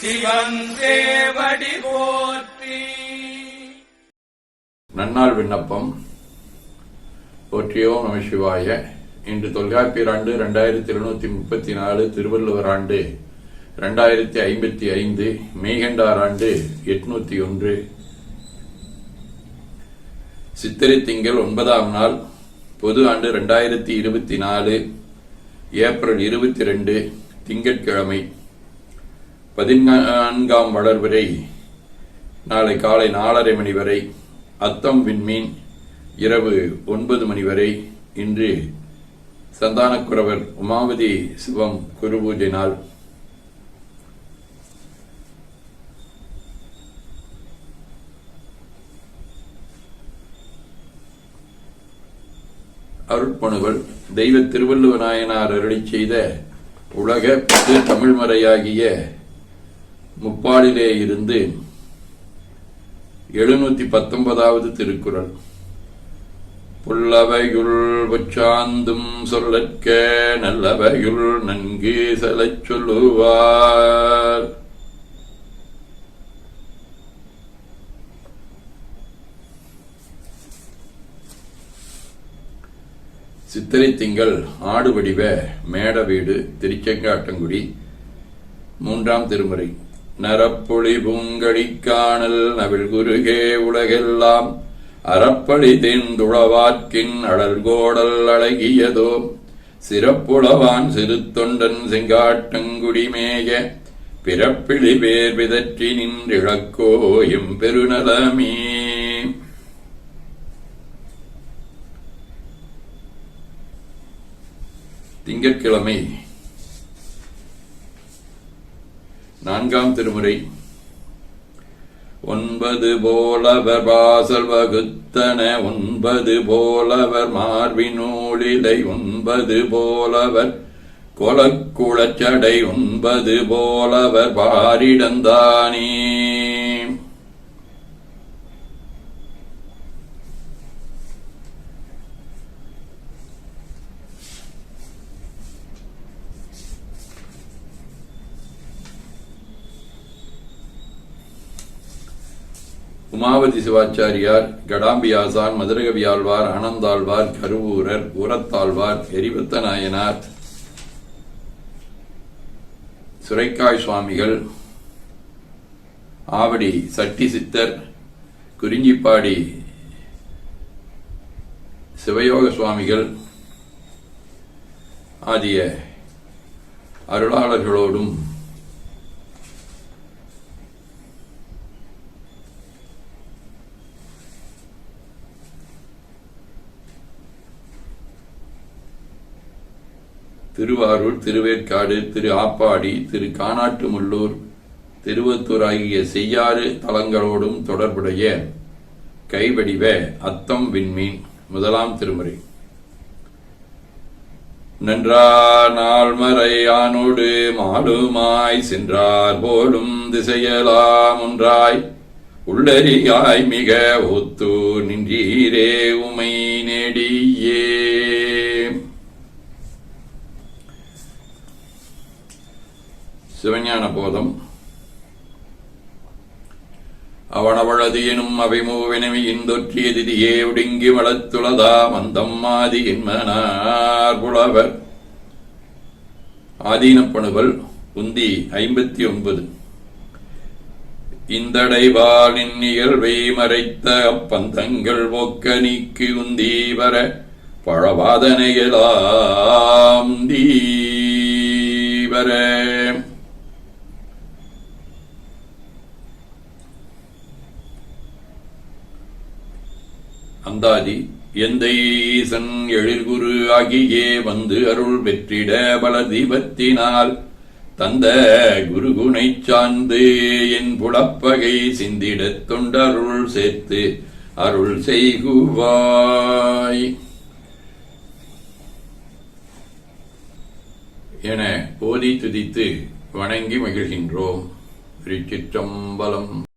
சிவன் போற்றி. நன்னாள் விண்ணப்பம். போற்றியோ நம சிவாய. இன்று தொல்காப்பியர் ஆண்டு ரெண்டாயிரத்தி எழுநூத்தி முப்பத்தி நாலு திருவள்ளுவர் ஆண்டு ரெண்டாயிரத்தி ஐம்பத்தி ஐந்து மெய்கண்டார் ஆண்டு எட்நூத்தி ஒன்று. சித்திரை திங்கள் ஒன்பதாம் நாள் பொது ஆண்டு ரெண்டாயிரத்தி இருபத்தி நாலு ஏப்ரல் இருபத்தி ரெண்டு திங்கட்கிழமை. பதினான்காம் வளர்வரை நாளை காலை நாலரை மணி வரை அத்தம் விண்மீன் இரவு ஒன்பது மணி வரை இன்று சந்தானக்குறவர் உமாவதி சிவம் குருபூஜை நாள் அருட்பணுகள் தெய்வ திருவள்ளுவ நாயனார் அருளி செய்த உலக பொது தமிழ்மறையாகிய முப்பாடிலே இருந்து எழுநூத்தி பத்தொன்பதாவது திருக்குறள். புல்லவையுள் வச்சாந்தும் சொல்லற்க நல்லவையுள் நன்கு செலச் சொல்லுவார். சித்திரை திங்கள் ஆடு வடிவ மேட வீடு திருச்செங்காட்டங்குடி மூன்றாம் திருமுறை. நரப்பொழி பூங்கடிக்காணல் நவில் குருகே உலகெல்லாம் அறப்பழி தென்துளவார்க்கின் அழல்கோடல் அழகியதோ சிறப்புளவான் சிறுத்தொண்டன் செங்காட்டங்குடிமேய பிறப்பிழி பேர் விதற்றி நின்றிழக்கோயும் பெருநலமே திங்கட்கிழமை நான்காம் திருமுறை. ஒன்பது போலவர் வாசல் வகுத்தன ஒன்பது போலவர் மார்பினூலிலை ஒன்பது போலவர் கொலக்குளச்சடை ஒன்பது போலவர் பாரிடந்தானே. உமாவதி சிவாச்சாரியார் கடாம்பியாசான் மதுரகவியாழ்வார் ஆனந்தாழ்வார் கருவூரர் உரத்தாழ்வார் எரிபத்த நாயனார் சுரைக்காய் சுவாமிகள் ஆவடி சட்டி சித்தர் குறிஞ்சிப்பாடி சிவயோக சுவாமிகள் ஆகிய அருளாளர்களோடும் திருவாரூர் திருவேற்காடு திரு ஆப்பாடி திரு கானாட்டுமுள்ளூர் திருவத்தூர் ஆகிய செய்யாறு தலங்களோடும் தொடர்புடைய கைவடிவ அத்தம் விண்மீன் முதலாம் திருமுறை. நன்றா நாள்மறை மாலுமாய் சென்றார் போலும் திசையலாம் ஒன்றாய். உள்ளறியாய் மிக ஒத்து நின்றீரே உமை நெடியே. சிவஞான போதம். அவனவளது எனும் அவைமூவினவி இந்தொற்றிய திதியே ஒடுங்கி வளத்துளதா மந்தம் ஆதி என்மனார் புலவர். ஆதீனப்பணுவல் உந்தி ஐம்பத்தி ஒன்பது இந்தடைவால் இந்நிகழ்வை மறைத்த அப்பந்தங்கள் ஒக்க நீக்கி உந்தி வர பழவாதனைகளாம் தீவர அந்தாதி எந்தை ஈசன் எழிற்குரு ஆகியே வந்து அருள் பெற்றிட பல தீபத்தினால் தந்த குருகுனைச் சார்ந்து என் புலப்பகை சிந்திடத் தொண்டருள் சேர்த்து அருள் செய்குவாய். என போதி துதித்து வணங்கி மகிழ்கின்றோம். திருச்சிற்றம்பலம்.